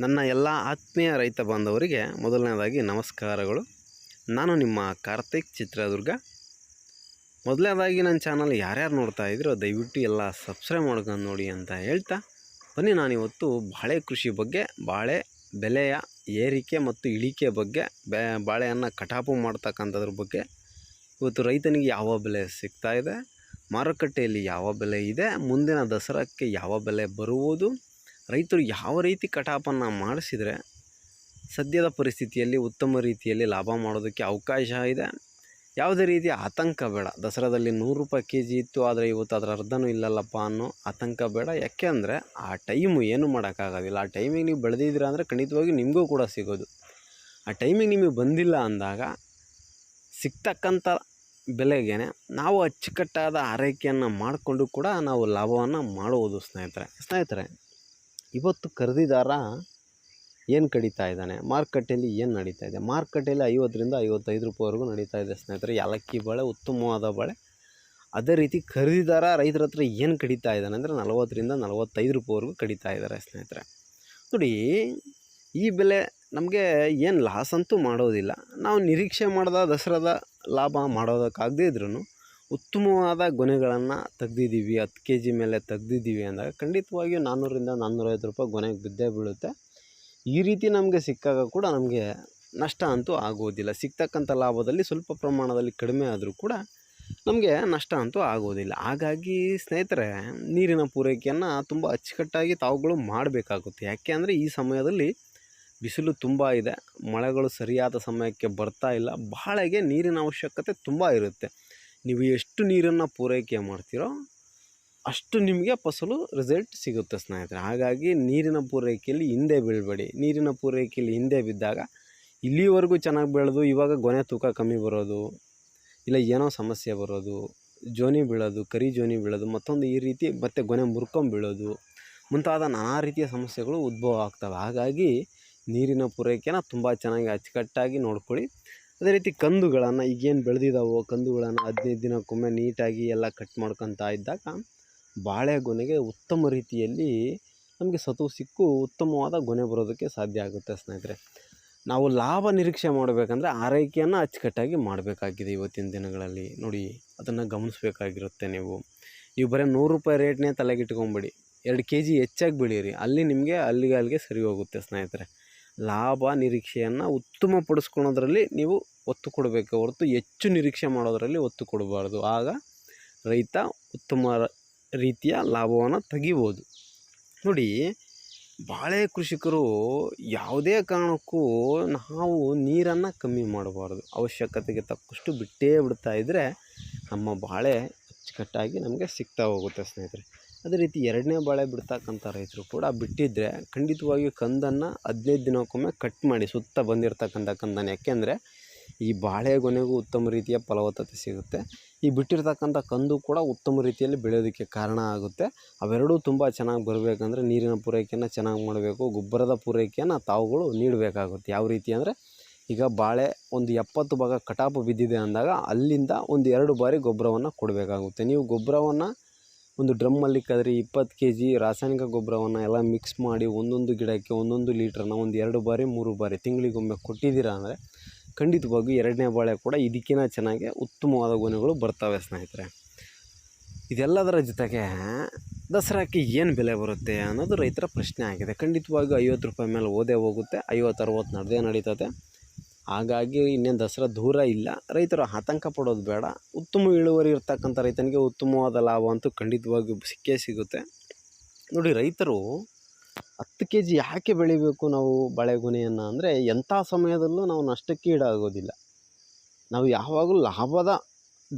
ನನ್ನ ಎಲ್ಲ ಆತ್ಮೀಯ ರೈತ ಬಾಂಧವರಿಗೆ ಮೊದಲನೇದಾಗಿ ನಮಸ್ಕಾರಗಳು. ನಾನು ನಿಮ್ಮ ಕಾರ್ತಿಕ್ ಚಿತ್ರದುರ್ಗ. ಮೊದಲನೇದಾಗಿ ನನ್ನ ಚಾನಲ್ ಯಾರ್ಯಾರು ನೋಡ್ತಾ ಇದ್ದೀರೋ ದಯವಿಟ್ಟು ಎಲ್ಲ ಸಬ್ಸ್ಕ್ರೈಬ್ ಮಾಡ್ಕೊಂಡು ನೋಡಿ ಅಂತ ಹೇಳ್ತಾ. ಬನ್ನಿ ನಾನಿವತ್ತು ಬಾಳೆ ಕೃಷಿ ಬಗ್ಗೆ, ಬಾಳೆ ಬೆಲೆಯ ಏರಿಕೆ ಮತ್ತು ಇಳಿಕೆ ಬಗ್ಗೆ, ಬೆ, ಬಾಳೆಯನ್ನು ಕಟಾಪು ಮಾಡ್ತಕ್ಕಂಥದ್ರ ಬಗ್ಗೆ ಇವತ್ತು ರೈತನಿಗೆ ಯಾವ ಬೆಲೆ ಸಿಗ್ತಾ ಇದೆ, ಮಾರುಕಟ್ಟೆಯಲ್ಲಿ ಯಾವ ಬೆಲೆ ಇದೆ, ಮುಂದಿನ ದಸರಾಕ್ಕೆ ಯಾವ ಬೆಲೆ ಬರುವುದು ರೈತರು ಯಾವ ರೀತಿ ಕಟಾಪನ್ನು ಮಾಡಿಸಿದರೆ ಸದ್ಯದ ಪರಿಸ್ಥಿತಿಯಲ್ಲಿ ಉತ್ತಮ ರೀತಿಯಲ್ಲಿ ಲಾಭ ಮಾಡೋದಕ್ಕೆ ಅವಕಾಶ ಇದೆ? ಯಾವುದೇ ರೀತಿಯ ಆತಂಕ ಬೇಡ. ದಸರಾದಲ್ಲಿ ನೂರು ರೂಪಾಯಿ ಕೆ ಜಿ ಇತ್ತು, ಆದರೆ ಇವತ್ತು ಅದರ ಅರ್ಧನೂ ಇಲ್ಲಲ್ಲಪ್ಪ ಅನ್ನೋ ಆತಂಕ ಬೇಡ. ಯಾಕೆ ಅಂದರೆ ಆ ಟೈಮು ಏನು ಮಾಡೋಕ್ಕಾಗೋದಿಲ್ಲ. ಆ ಟೈಮಿಗೆ ನೀವು ಬೆಳೆದಿದ್ದೀರಾ ಅಂದರೆ ಖಂಡಿತವಾಗಿ ನಿಮಗೂ ಕೂಡ ಸಿಗೋದು. ಆ ಟೈಮಿಗೆ ನಿಮಗೆ ಬಂದಿಲ್ಲ ಅಂದಾಗ ಸಿಗ್ತಕ್ಕಂಥ ಬೆಲೆಗೆ ನಾವು ಅಚ್ಚುಕಟ್ಟಾದ ಆರೈಕೆಯನ್ನು ಮಾಡಿಕೊಂಡು ಕೂಡ ನಾವು ಲಾಭವನ್ನು ಮಾಡುವುದು ಸ್ನೇಹಿತರೆ. ಸ್ನೇಹಿತರೆ ಇವತ್ತು ಖರೀದಿದಾರ ಏನು ಕಡಿತಾ ಇದ್ದಾನೆ? ಮಾರುಕಟ್ಟೆಯಲ್ಲಿ ಏನು ನಡೀತಾ ಇದೆ? ಮಾರುಕಟ್ಟೆಯಲ್ಲಿ ಐವತ್ತರಿಂದ ಐವತ್ತೈದು ರೂಪಾಯಿವರೆಗೂ ನಡೀತಾ ಇದೆ ಸ್ನೇಹಿತರೆ. ಏಲಕ್ಕಿ ಬಾಳೆ, ಉತ್ತಮವಾದ ಬಾಳೆ. ಅದೇ ರೀತಿ ಖರೀದಿದಾರ ರೈತರ ಹತ್ರ ಏನು ಕಡಿತಾ ಇದ್ದಾನೆ ಅಂದರೆ ನಲವತ್ತರಿಂದ ನಲವತ್ತೈದು ರೂಪಾಯಿವರೆಗೂ ಕಡಿತಾ ಇದ್ದಾರೆ ಸ್ನೇಹಿತರೆ. ನೋಡಿ, ಈ ಬೆಲೆ ನಮಗೆ ಏನು ಲಾಸ್ ಅಂತೂ ಮಾಡೋದಿಲ್ಲ. ನಾವು ನಿರೀಕ್ಷೆ ಮಾಡಿದ ದಸರಾದ ಲಾಭ ಮಾಡೋದಕ್ಕಾಗದೇ ಇದ್ರೂ ಉತ್ತಮವಾದ ಗೊನೆಗಳನ್ನು ತೆಗ್ದಿದ್ದೀವಿ, ಹತ್ತು ಕೆ ಜಿ ಮೇಲೆ ತೆಗ್ದಿದ್ದೀವಿ ಅಂದಾಗ ಖಂಡಿತವಾಗಿಯೂ ನಾನ್ನೂರಿಂದ ನಾನ್ನೂರೈವತ್ತು ರೂಪಾಯಿ ಗೊನೆಗೆ ಬಿದ್ದೇ ಬೀಳುತ್ತೆ. ಈ ರೀತಿ ನಮಗೆ ಸಿಕ್ಕಾಗ ಕೂಡ ನಮಗೆ ನಷ್ಟ ಅಂತೂ ಆಗೋದಿಲ್ಲ. ಸಿಗ್ತಕ್ಕಂಥ ಲಾಭದಲ್ಲಿ ಸ್ವಲ್ಪ ಪ್ರಮಾಣದಲ್ಲಿ ಕಡಿಮೆ ಆದರೂ ಕೂಡ ನಮಗೆ ನಷ್ಟ ಅಂತೂ ಆಗೋದಿಲ್ಲ. ಹಾಗಾಗಿ ಸ್ನೇಹಿತರೆ, ನೀರಿನ ಪೂರೈಕೆಯನ್ನು ತುಂಬ ಅಚ್ಚುಕಟ್ಟಾಗಿ ತಾವುಗಳು ಮಾಡಬೇಕಾಗುತ್ತೆ. ಯಾಕೆ ಅಂದರೆ ಈ ಸಮಯದಲ್ಲಿ ಬಿಸಿಲು ತುಂಬ ಇದೆ, ಮಳೆಗಳು ಸರಿಯಾದ ಸಮಯಕ್ಕೆ ಬರ್ತಾ ಇಲ್ಲ, ಬಾಳೆಗೆ ನೀರಿನ ಅವಶ್ಯಕತೆ ತುಂಬ ಇರುತ್ತೆ. ನೀವು ಎಷ್ಟು ನೀರನ್ನು ಪೂರೈಕೆ ಮಾಡ್ತೀರೋ ಅಷ್ಟು ನಿಮಗೆ ಫಸಲು ರಿಸಲ್ಟ್ ಸಿಗುತ್ತೆ ಸ್ನೇಹಿತರೆ. ಹಾಗಾಗಿ ನೀರಿನ ಪೂರೈಕೆಯಲ್ಲಿ ಹಿಂದೆ ಬೀಳಬೇಡಿ. ನೀರಿನ ಪೂರೈಕೆಯಲ್ಲಿ ಹಿಂದೆ ಬಿದ್ದಾಗ ಇಲ್ಲಿವರೆಗೂ ಚೆನ್ನಾಗಿ ಬೆಳೆದು, ಇವಾಗ ಗೊನೆ ತೂಕ ಕಮ್ಮಿ ಬರೋದು, ಇಲ್ಲ ಏನೋ ಸಮಸ್ಯೆ ಬರೋದು, ಜೋನಿ ಬೀಳೋದು, ಕರಿ ಜೋನಿ ಬೀಳೋದು, ಮತ್ತೊಂದು ಈ ರೀತಿ ಮತ್ತೆ ಗೊನೆ ಮುರ್ಕೊಂಬೀಳೋದು ಮುಂತಾದ ನಾನಾ ರೀತಿಯ ಸಮಸ್ಯೆಗಳು ಉದ್ಭವ ಆಗ್ತವೆ. ಹಾಗಾಗಿ ನೀರಿನ ಪೂರೈಕೆನ ತುಂಬ ಚೆನ್ನಾಗಿ ಅಚ್ಚುಕಟ್ಟಾಗಿ ನೋಡ್ಕೊಳ್ಳಿ. ಅದೇ ರೀತಿ ಕಂದುಗಳನ್ನು ಈಗೇನು ಬೆಳೆದಿದ್ದಾವೋ ಕಂದುಗಳನ್ನು ಹದಿನೈದು ದಿನಕ್ಕೊಮ್ಮೆ ನೀಟಾಗಿ ಎಲ್ಲ ಕಟ್ ಮಾಡ್ಕೊತಾ ಇದ್ದಾಗ ಬಾಳೆಗೊನೆಗೆ ಉತ್ತಮ ರೀತಿಯಲ್ಲಿ ನಮಗೆ ಸತು ಸಿಕ್ಕು ಉತ್ತಮವಾದ ಗೊನೆ ಬರೋದಕ್ಕೆ ಸಾಧ್ಯ ಆಗುತ್ತೆ ಸ್ನೇಹಿತರೆ. ನಾವು ಲಾಭ ನಿರೀಕ್ಷೆ ಮಾಡಬೇಕಂದ್ರೆ ಆರೈಕೆಯನ್ನು ಅಚ್ಚುಕಟ್ಟಾಗಿ ಮಾಡಬೇಕಾಗಿದೆ ಇವತ್ತಿನ ದಿನಗಳಲ್ಲಿ. ನೋಡಿ, ಅದನ್ನು ಗಮನಿಸಬೇಕಾಗಿರುತ್ತೆ ನೀವು. ನೀವು ಬರೀ ನೂರು ರೂಪಾಯಿ ರೇಟ್ನೇ ತಲೆಗಿಟ್ಕೊಂಬಿಡಿ ಎರಡು ಕೆ ಜಿ ಹೆಚ್ಚಾಗಿ ಬೆಳೀರಿ ಅಲ್ಲಿ ನಿಮಗೆ ಅಲ್ಲಿಗೆ ಅಲ್ಲಿಗೆ ಸರಿ ಹೋಗುತ್ತೆ ಸ್ನೇಹಿತರೆ. ಲಾಭ ನಿರೀಕ್ಷೆಯನ್ನು ಉತ್ತಮಪಡಿಸ್ಕೊಳೋದ್ರಲ್ಲಿ ನೀವು ಒತ್ತು ಕೊಡಬೇಕು. ಹೊರತು ಹೆಚ್ಚು ನಿರೀಕ್ಷೆ ಮಾಡೋದರಲ್ಲಿ ಒತ್ತು ಕೊಡಬಾರ್ದು. ಆಗ ರೈತ ಉತ್ತಮ ರೀತಿಯ ಲಾಭವನ್ನು ತೆಗಿಬೋದು. ನೋಡಿ, ಬಾಳೆ ಕೃಷಿಕರು ಯಾವುದೇ ಕಾರಣಕ್ಕೂ ನಾವು ನೀರನ್ನು ಕಮ್ಮಿ ಮಾಡಬಾರ್ದು. ಅವಶ್ಯಕತೆಗೆ ತಕ್ಕಷ್ಟು ಬಿಟ್ಟೇ ಬಿಡ್ತಾ ಇದ್ದರೆ ನಮ್ಮ ಬಾಳೆ ಅಚ್ಚುಕಟ್ಟಾಗಿ ನಮಗೆ ಸಿಗ್ತಾ ಹೋಗುತ್ತೆ ಸ್ನೇಹಿತರೆ. ಅದೇ ರೀತಿ ಎರಡನೇ ಬಾಳೆ ಬಿಡ್ತಕ್ಕಂಥ ರೈತರು ಕೂಡ ಬಿಟ್ಟಿದ್ದರೆ ಖಂಡಿತವಾಗಿಯೂ ಕಂದನ್ನು ಹದಿನೈದು ದಿನಕ್ಕೊಮ್ಮೆ ಕಟ್ ಮಾಡಿ ಸುತ್ತ ಬಂದಿರತಕ್ಕಂಥ ಕಂದನ್ನು ಯಾಕೆಂದರೆ ಈ ಬಾಳೆಗೊನೆಗೂ ಉತ್ತಮ ರೀತಿಯ ಫಲವತ್ತತೆ ಸಿಗುತ್ತೆ. ಈ ಬಿಟ್ಟಿರ್ತಕ್ಕಂಥ ಕಂದು ಕೂಡ ಉತ್ತಮ ರೀತಿಯಲ್ಲಿ ಬೆಳೆಯೋದಕ್ಕೆ ಕಾರಣ ಆಗುತ್ತೆ. ಅವೆರಡೂ ತುಂಬ ಚೆನ್ನಾಗಿ ಬರಬೇಕಂದ್ರೆ ನೀರಿನ ಪೂರೈಕೆಯನ್ನು ಚೆನ್ನಾಗಿ ಮಾಡಬೇಕು, ಗೊಬ್ಬರದ ಪೂರೈಕೆಯನ್ನು ತಾವುಗಳು ನೀಡಬೇಕಾಗುತ್ತೆ. ಯಾವ ರೀತಿ ಅಂದರೆ ಈಗ ಬಾಳೆ ಒಂದು ಎಪ್ಪತ್ತು ಭಾಗ ಕಟಾಪು ಬಿದ್ದಿದೆ ಅಂದಾಗ ಅಲ್ಲಿಂದ ಒಂದು ಎರಡು ಬಾರಿ ಗೊಬ್ಬರವನ್ನು ಕೊಡಬೇಕಾಗುತ್ತೆ. ನೀವು ಗೊಬ್ಬರವನ್ನು ಒಂದು ಡ್ರಮ್ಮಲ್ಲಿ ಕದರಿ ಇಪ್ಪತ್ತು ಕೆ ಜಿ ರಾಸಾಯನಿಕ ಗೊಬ್ಬರವನ್ನು ಎಲ್ಲ ಮಿಕ್ಸ್ ಮಾಡಿ ಒಂದೊಂದು ಗಿಡಕ್ಕೆ ಒಂದೊಂದು ಲೀಟ್ರನ್ನ ಒಂದು ಎರಡು ಬಾರಿ, ಮೂರು ಬಾರಿ ತಿಂಗಳಿಗೊಮ್ಮೆ ಕೊಟ್ಟಿದ್ದೀರಾ ಅಂದರೆ ಖಂಡಿತವಾಗಿ ಎರಡನೇ ಬಾಳೆ ಕೂಡ ಇದಕ್ಕಿಂತ ಚೆನ್ನಾಗಿ ಉತ್ತಮವಾದ ಗುಣಗಳು ಬರ್ತವೆ ಸ್ನೇಹಿತರೆ. ಇದೆಲ್ಲದರ ಜೊತೆಗೆ ದಸರಾಕ್ಕೆ ಏನು ಬೆಲೆ ಬರುತ್ತೆ ಅನ್ನೋದು ರೈತರ ಪ್ರಶ್ನೆ ಆಗಿದೆ. ಖಂಡಿತವಾಗಿ ಐವತ್ತು ರೂಪಾಯಿ ಮೇಲೆ ಓದೇ ಹೋಗುತ್ತೆ, ಐವತ್ತು, ಅರವತ್ತು ನಡೆದೇ ನಡೀತದೆ. ಹಾಗಾಗಿ ಇನ್ನೇನು ದಸರಾ ದೂರ ಇಲ್ಲ. ರೈತರು ಆತಂಕ ಪಡೋದು ಬೇಡ. ಉತ್ತಮ ಇಳುವರಿ ಇರ್ತಕ್ಕಂಥ ರೈತನಿಗೆ ಉತ್ತಮವಾದ ಲಾಭ ಅಂತೂ ಖಂಡಿತವಾಗಿ ಸಿಕ್ಕೇ ಸಿಗುತ್ತೆ. ನೋಡಿ, ರೈತರು ಹತ್ತು ಕೆ ಜಿ ಯಾಕೆ ಬೆಳಿಬೇಕು ನಾವು ಬಾಳೆಗೊನೆಯನ್ನು ಅಂದರೆ ಎಂಥ ಸಮಯದಲ್ಲೂ ನಾವು ನಷ್ಟಕ್ಕೆ ಈಡಾಗೋದಿಲ್ಲ ನಾವು ಯಾವಾಗಲೂ ಲಾಭದ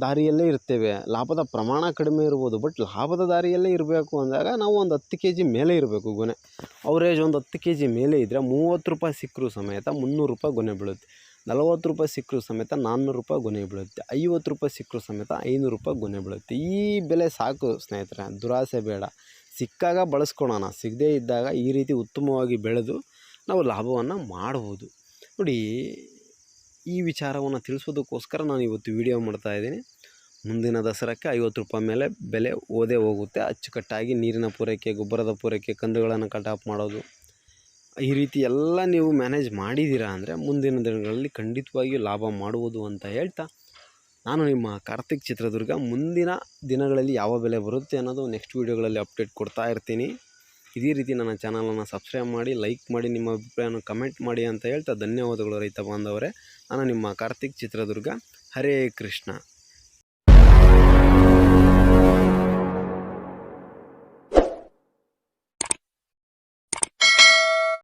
ದಾರಿಯಲ್ಲೇ ಇರ್ತೇವೆ. ಲಾಭದ ಪ್ರಮಾಣ ಕಡಿಮೆ ಇರ್ಬೋದು ಬಟ್ ಲಾಭದ ದಾರಿಯಲ್ಲೇ ಇರಬೇಕು ಅಂದಾಗ ನಾವು ಒಂದು ಹತ್ತು ಕೆ ಜಿ ಮೇಲೆ ಇರಬೇಕು ಗೊನೆ. ಅವರೇಜ್ ಒಂದು ಹತ್ತು ಕೆ ಜಿ ಮೇಲೆ ಇದ್ದರೆ ಮೂವತ್ತು ರೂಪಾಯಿ ಸಿಕ್ಕರೂ ಸಮೇತ ಮುನ್ನೂರು ರೂಪಾಯಿ ಗೊನೆ ಬೀಳುತ್ತೆ. ನಲವತ್ತು ರೂಪಾಯಿ ಸಿಕ್ಕರೂ ಸಮೇತ ನಾನ್ನೂರು ರೂಪಾಯಿ ಗೊನೆ ಬೀಳುತ್ತೆ. ಐವತ್ತು ರೂಪಾಯಿ ಸಿಕ್ಕರೂ ಸಮೇತ ಐನೂರು ರೂಪಾಯಿ ಗೊನೆ ಬೀಳುತ್ತೆ. ಈ ಬೆಲೆ ಸಾಕು ಸ್ನೇಹಿತರೆ, ದುರಾಸೆ ಬೇಡ. ಸಿಕ್ಕಾಗ ಬಳಸ್ಕೊಳೋಣ. ಸಿಗದೇ ಇದ್ದಾಗ ಈ ರೀತಿ ಉತ್ತಮವಾಗಿ ಬೆಳೆದು ನಾವು ಲಾಭವನ್ನು ಮಾಡ್ಬೋದು. ನೋಡಿ ಈ ವಿಚಾರವನ್ನು ತಿಳಿಸೋದಕ್ಕೋಸ್ಕರ ನಾನು ಇವತ್ತು ವಿಡಿಯೋ ಮಾಡ್ತಾ ಇದ್ದೀನಿ. ಮುಂದಿನ ದಸರಾಕ್ಕೆ ಐವತ್ತು ರೂಪಾಯಿ ಮೇಲೆ ಬೆಲೆ ಓದೇ ಹೋಗುತ್ತೆ. ಅಚ್ಚುಕಟ್ಟಾಗಿ ನೀರಿನ ಪೂರೈಕೆ, ಗೊಬ್ಬರದ ಪೂರೈಕೆ, ಕಂದುಗಳನ್ನು ಕಟಾಪ್ ಮಾಡೋದು. ಈ ರೀತಿ ಎಲ್ಲ ನೀವು ಮ್ಯಾನೇಜ್ ಮಾಡಿದ್ದೀರಾ ಅಂದರೆ ಮುಂದಿನ ದಿನಗಳಲ್ಲಿ ಖಂಡಿತವಾಗಿಯೂ ಲಾಭ ಮಾಡುವುದು ಅಂತ ಹೇಳ್ತಾ ನಾನು ನಿಮ್ಮ ಕಾರ್ತಿಕ್ ಚಿತ್ರದುರ್ಗ. ಮುಂದಿನ ದಿನಗಳಲ್ಲಿ ಯಾವ ಬೆಲೆ ಬರುತ್ತೆ ಅನ್ನೋದು ನೆಕ್ಸ್ಟ್ ವೀಡಿಯೋಗಳಲ್ಲಿ ಅಪ್ಡೇಟ್ ಕೊಡ್ತಾ ಇರ್ತೀನಿ. ಇದೇ ರೀತಿ ನನ್ನ ಚಾನಲನ್ನು ಸಬ್ಸ್ಕ್ರೈಬ್ ಮಾಡಿ, ಲೈಕ್ ಮಾಡಿ, ನಿಮ್ಮ ಅಭಿಪ್ರಾಯವನ್ನು ಕಮೆಂಟ್ ಮಾಡಿ ಅಂತ ಹೇಳ್ತಾ ಧನ್ಯವಾದಗಳು ರೈತ ಬಾಂಧವರೇ. ನಾನು ನಿಮ್ಮ ಕಾರ್ತಿಕ್ ಚಿತ್ರದುರ್ಗ. ಹರೇ ಕೃಷ್ಣ.